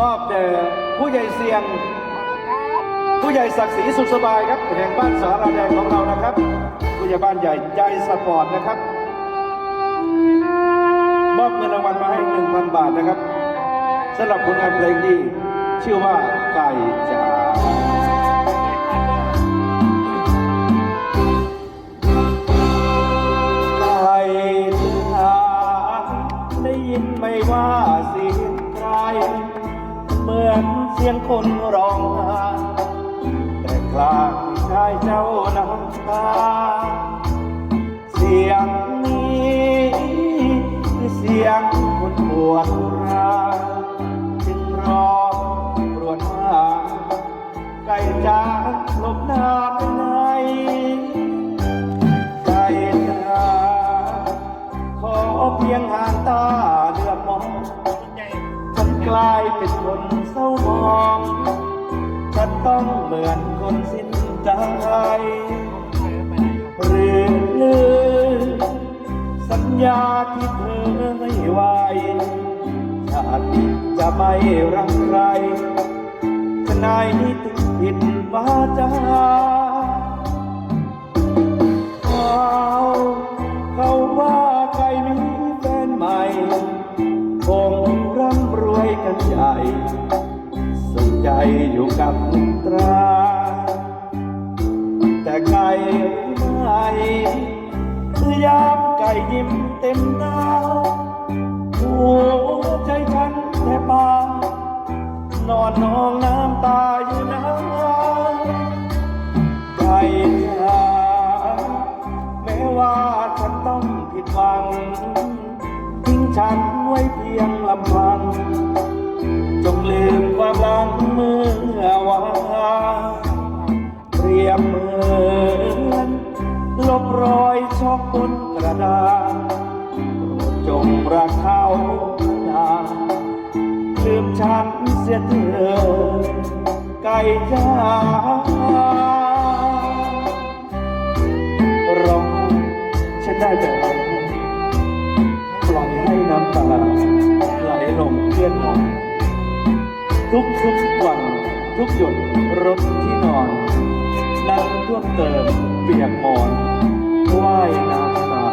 มอบแด่ผู้ใหญ่เสียง ผู้ใหญ่ศักดิ์ศรีสุขสบายครับแห่งบ้านสาราแดงของเรานะครับ ผู้ใหญ่บ้านใหญ่ใจสปอร์ตนะครับ มอบเงินรางวัลมาให้1,000บาทนะครับสำหรับผลงานเพลงที่ชื่อว่าไก่จ๋าไก่จ๋าได้ยินไหมว่าเสียงใครเห มือนเสียงคนร้องไห้แต่คลางชายเจ้าน้ำตา เสียงนี้คือเสียงคนปวดร้าวจึงร้องปรวดว่าไก่จ้าหลบหน้าไปไหนไก่จ้าขอเพียงหางตาเดือบมอง ฉันกลายเป็นคน องฉันต้องเหมือนคนสิ้นใจ หรือลืมสัญญาที่เธอให้ไว้ชาติจะไม่รักใครจะไหนถึงผิดวาจาเขาเขาว่าใครมีแฟนใหม่คงร่ำรวยกันใหญ่ ใจอยู่กับมิตรา แต่ไก่ไม่ยามไก่ยิ้มเต็มหน้าหัวใจฉันแทบปานอนนองน้ำตาอยู่นะไก่จ๋าแม้ว่าฉันต้องผิดหวังทิ้งฉันไว้เพียงลำพังจงลืม หลังเมื่อวานเปรียบเหมือนลบรอยช็อกบนกระดาษจงรักเขานานลืมฉันเสียเถิดไก่จ้าร้องฉันได้แต่ร้องปล่อยให้น้ำตาไหลลงเพื่อนมอง ทุกทุกๆวัน ทุกหยดรถที่นอน นั่งท่วมเติมเปียกหมอนว่ายน้ำตา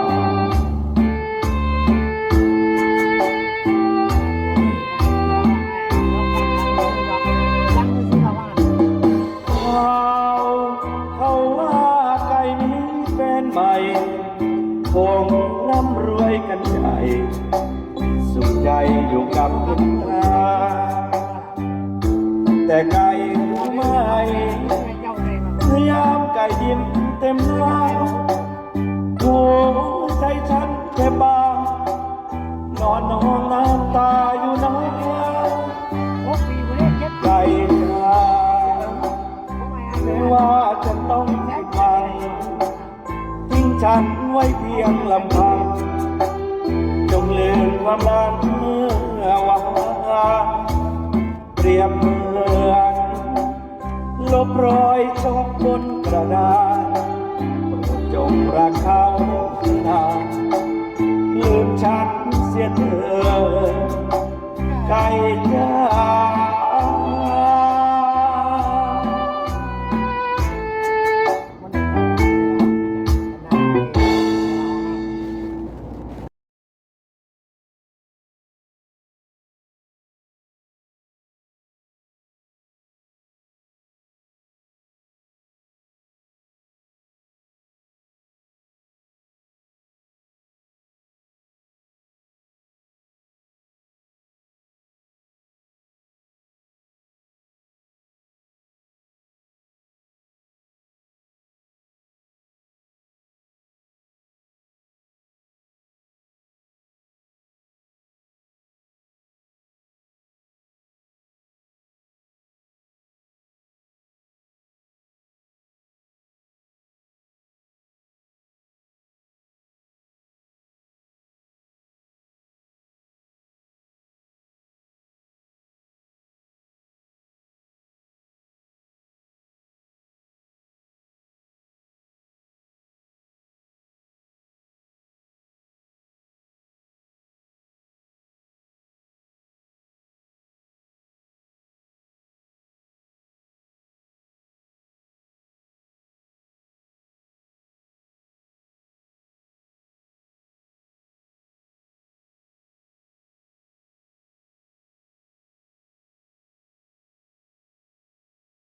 เขาเขาว่าไก่มีแฟนใหม่คงร่ำรวยกันใหญ่สุขใจอยู่กับคุณตา แต่ไก่รู้ไหมพยายามไก่ยิ้มเต็มหน้าหัวใจฉันแค่บางนอนนองน้ำตาอยู่นะไก่จ๋าไม่ว่าจะต้องผิดหวังทิ้งฉันไว้เพียงลำพังจงลืมความรัก ลบรอยชอกบนกระดาษจงรักเขา